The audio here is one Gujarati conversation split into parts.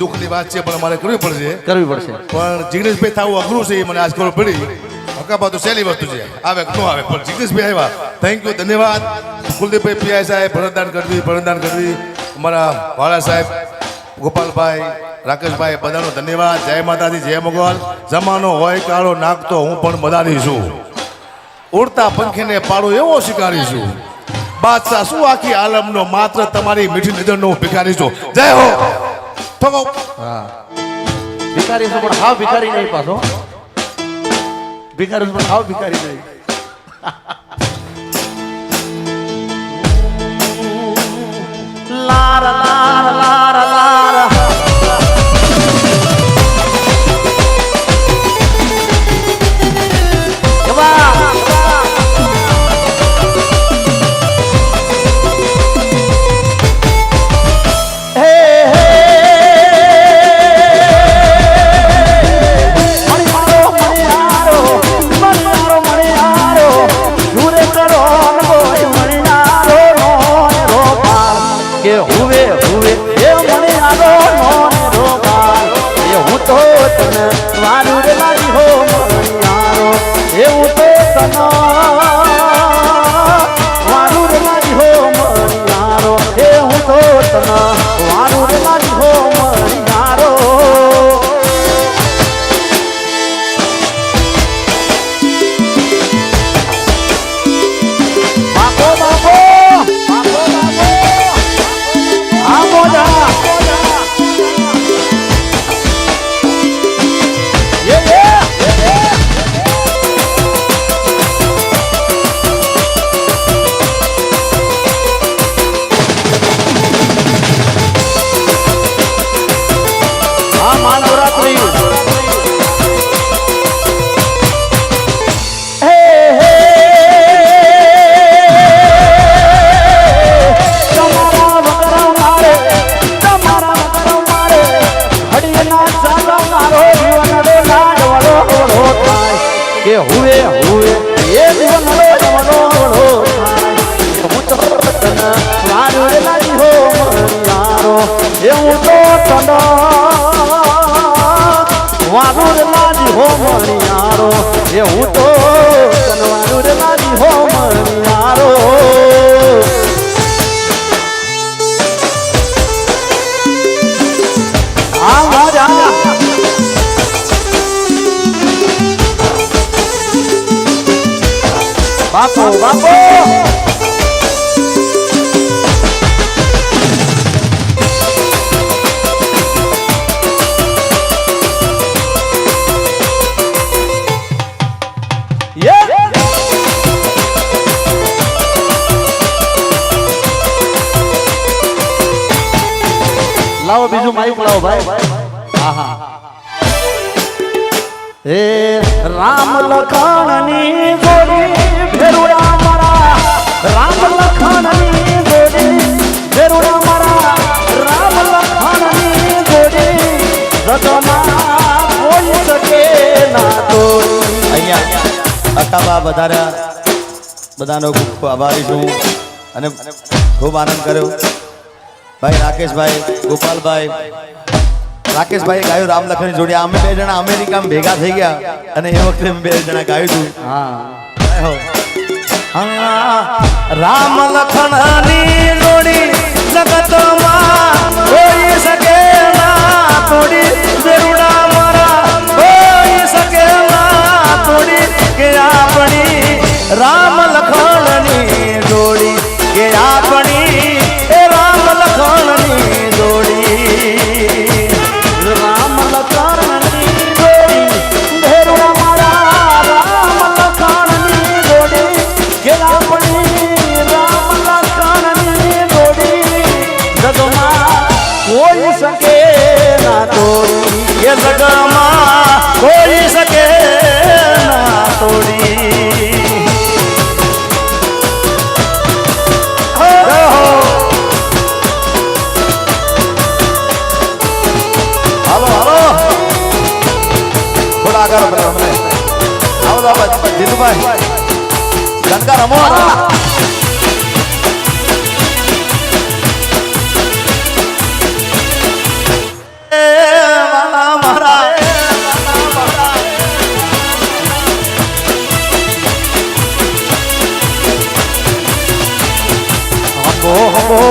દુઃખની વાત છે પણ મારે કરવી પડશે. કરવી પડશે. પણ જિગ્નેશભાઈ થવું અઘરું છે એ મને આજ ખબર પડી. હકાબા તો સહેલી વસ્તુ છે આવે ન આવે પણ જિગ્નેશભાઈ આવ્યા. થેન્ક યુ ધન્યવાદ. કુલદીપભાઈ પીઆઈ સાહેબ ભરતદાન ગઢવી ભરતદાન ગઢવી અમારા વાળા સાહેબ ગોપાલભાઈ રાકેશભાઈ બધાનો ધન્યવાદ. જય માતાજી જય મોગલ. જમાનો હોય કાળો નાખતો હું પણ બધાની છું. ઉડતા પંખીને પાડો એવો શિકારીશું બાદશાહ શું આખી આલમનો માત્ર તમારી મીઠી નજરનો ભિખારી છું? જય હો! ઠોકો હા. ભિખારી છે પણ હાવ ભિખારી નહીં પાછો. ભિખારી પણ હાવ ભિખારી નહીં. તો થાય. કે હુએ હુએ તો તને વારું રે લાગી હો મણિયારો, એ હું તો તને વારું રે લાગી હો મણિયારો બાપો બાપો. લાવો બીજું માઇક લાવો ભાઈ. હા હા રામ લખણની જોડી ફેરુડા મારા. રામ લખણની જોડી ફેરુડા મારા. રામ લખણની જોડી જગમાં કોઈ શકે ના તો. અહીંયા અકાબા વધારે બધાનો ખૂબ આભારી છું અને ખૂબ આનંદ કર્યો. ભાઈ રાકેશભાઈ ગોપાલભાઈ. રાકેશભાઈ ગાયું રામ લખન જોડી. અમે બે જણા અમેરિકામાં ભેગા થઈ ગયા અને એ વખતે અમે બે જણા ગાયું હતું. હા. રામ લખનની જોડી જગતમાં કોઈ શકે ના થોડી બેરુડા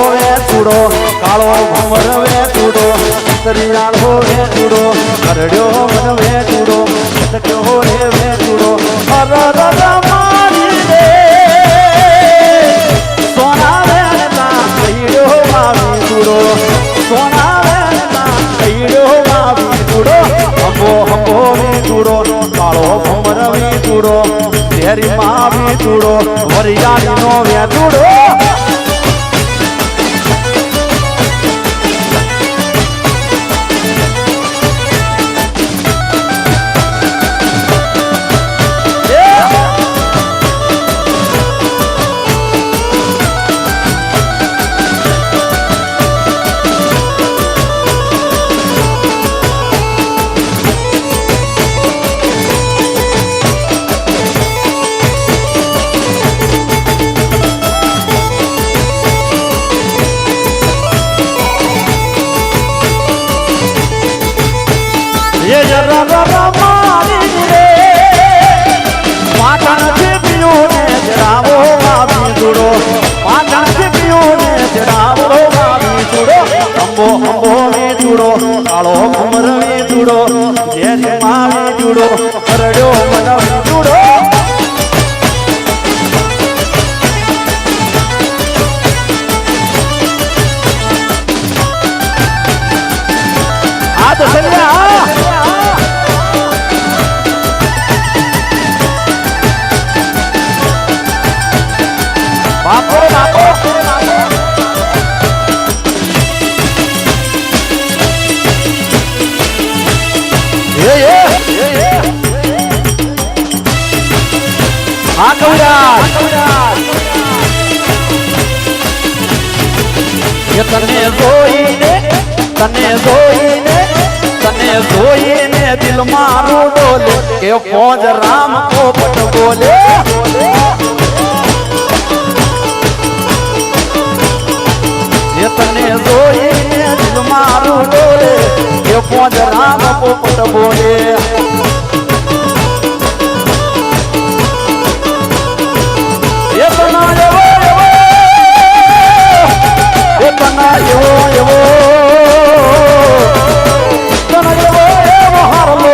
હોવે ચૂડો કાળો ભમર વે ચૂડો સરિયાળ હોવે ચૂડો કરડ્યો મન વે ચૂડો ચટક્યો હોવે વે ચૂડો અર અર મારી રે સોના વે ના કઈડ્યો માવી ચૂડો સોના વે ના કઈડ્યો માવી જોઈને, તને જોઈને તને જોઈને દિલ મારું ડોલે કે ફોજ રામ પોપટ બોલે. એ તને જોઈને દિલ મારું ડોલે કે ફોજ રામ પોપટ બોલે. તના એવો એવો એવો હારલો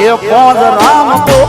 એ ફોજ રામ પોપટ